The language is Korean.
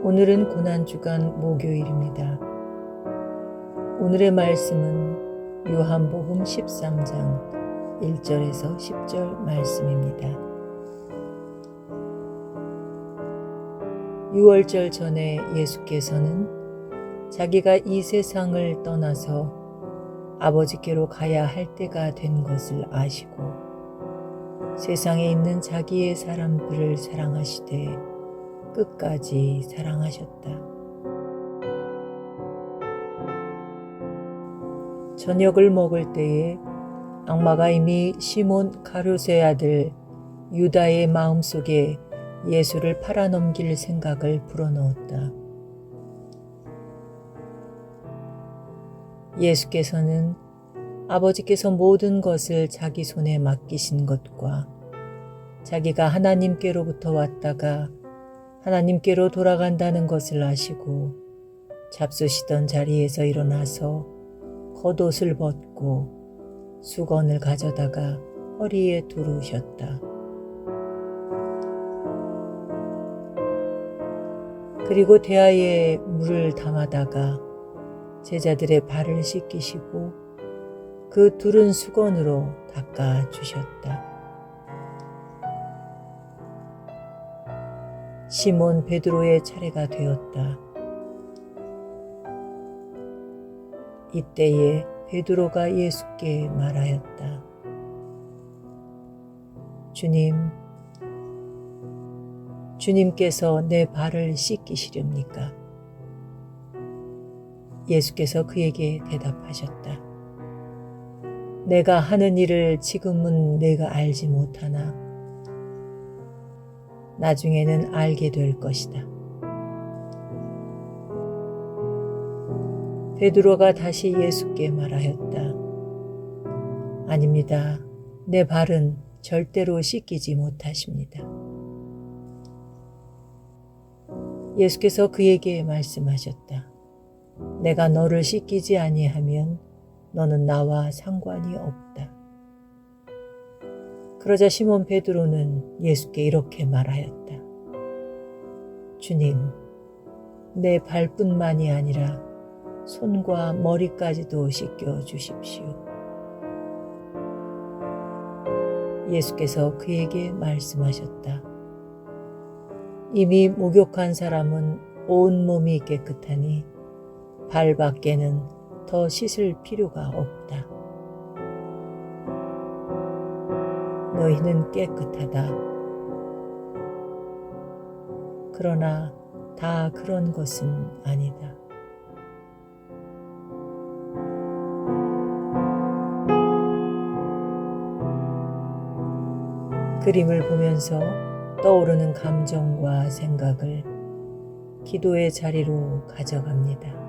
오늘은 고난주간 목요일입니다. 오늘의 말씀은 요한복음 13장 1절에서 10절 말씀입니다. 6월절 전에 예수께서는 자기가 이 세상을 떠나서 아버지께로 가야 할 때가 된 것을 아시고 세상에 있는 자기의 사람들을 사랑하시되 끝까지 사랑하셨다. 저녁을 먹을 때에 악마가 이미 시몬 가룟의 아들 유다의 마음속에 예수를 팔아넘길 생각을 불어넣었다. 예수께서는 아버지께서 모든 것을 자기 손에 맡기신 것과 자기가 하나님께로부터 왔다가 하나님께로 돌아간다는 것을 아시고 잡수시던 자리에서 일어나서 겉옷을 벗고 수건을 가져다가 허리에 두르셨다. 그리고 대야에 물을 담아다가 제자들의 발을 씻기시고 그 두른 수건으로 닦아 주셨다. 시몬 베드로의 차례가 되었다. 이때에 베드로가 예수께 말하였다. 주님, 주님께서 내 발을 씻기시렵니까? 예수께서 그에게 대답하셨다. 내가 하는 일을 지금은 내가 알지 못하나 나중에는 알게 될 것이다. 베드로가 다시 예수께 말하였다. 아닙니다. 내 발은 절대로 씻기지 못하십니다. 예수께서 그에게 말씀하셨다. 내가 너를 씻기지 아니하면 너는 나와 상관이 없다. 그러자 시몬 베드로는 예수께 이렇게 말하였다. 주님, 내 발뿐만이 아니라 손과 머리까지도 씻겨 주십시오. 예수께서 그에게 말씀하셨다. 이미 목욕한 사람은 온 몸이 깨끗하니 발 밖에는 더 씻을 필요가 없다. 너희는 깨끗하다. 그러나 다 그런 것은 아니다. 그림을 보면서 떠오르는 감정과 생각을 기도의 자리로 가져갑니다.